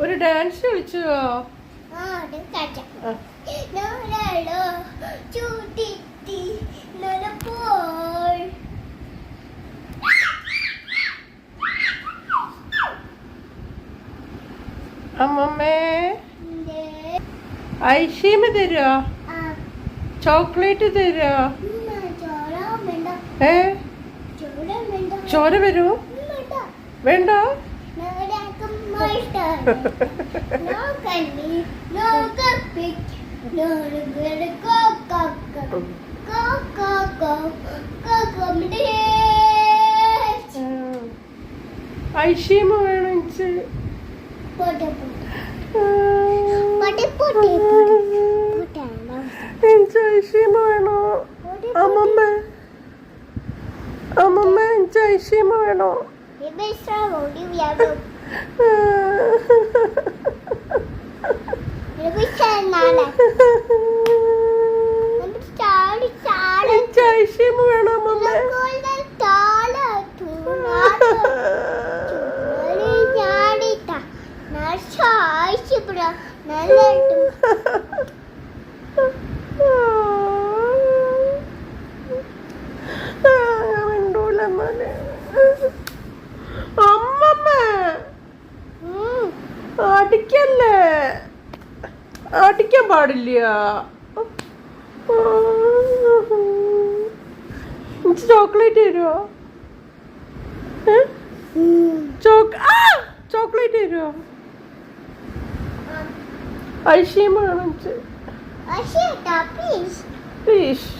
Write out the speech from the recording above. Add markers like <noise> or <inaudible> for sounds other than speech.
ഒരു ഡാൻസ് കളിച്ചോ അമ്മമ്മേ. ഐസ്ക്രീം തരോ ചോക്ലേറ്റ് തരോ ഏ? ചോര വരൂ. വേണ്ടോ? <laughs> ഐഷീമ വേണം ഐഷീമ വേണോ? അമ്മമ്മ. അമ്മമ്മ ഐഷീമ വേണോ? ചൈഷ്യം വേണം അമ്മ ചാടിട്ട നല്ല അടിക്കാൻ പാടില്ല. ചോക്ലേറ്റ് തരുമോ ചോക്ലേറ്റ് തരുമോ ഐഷീമാണ് ഫിഷ്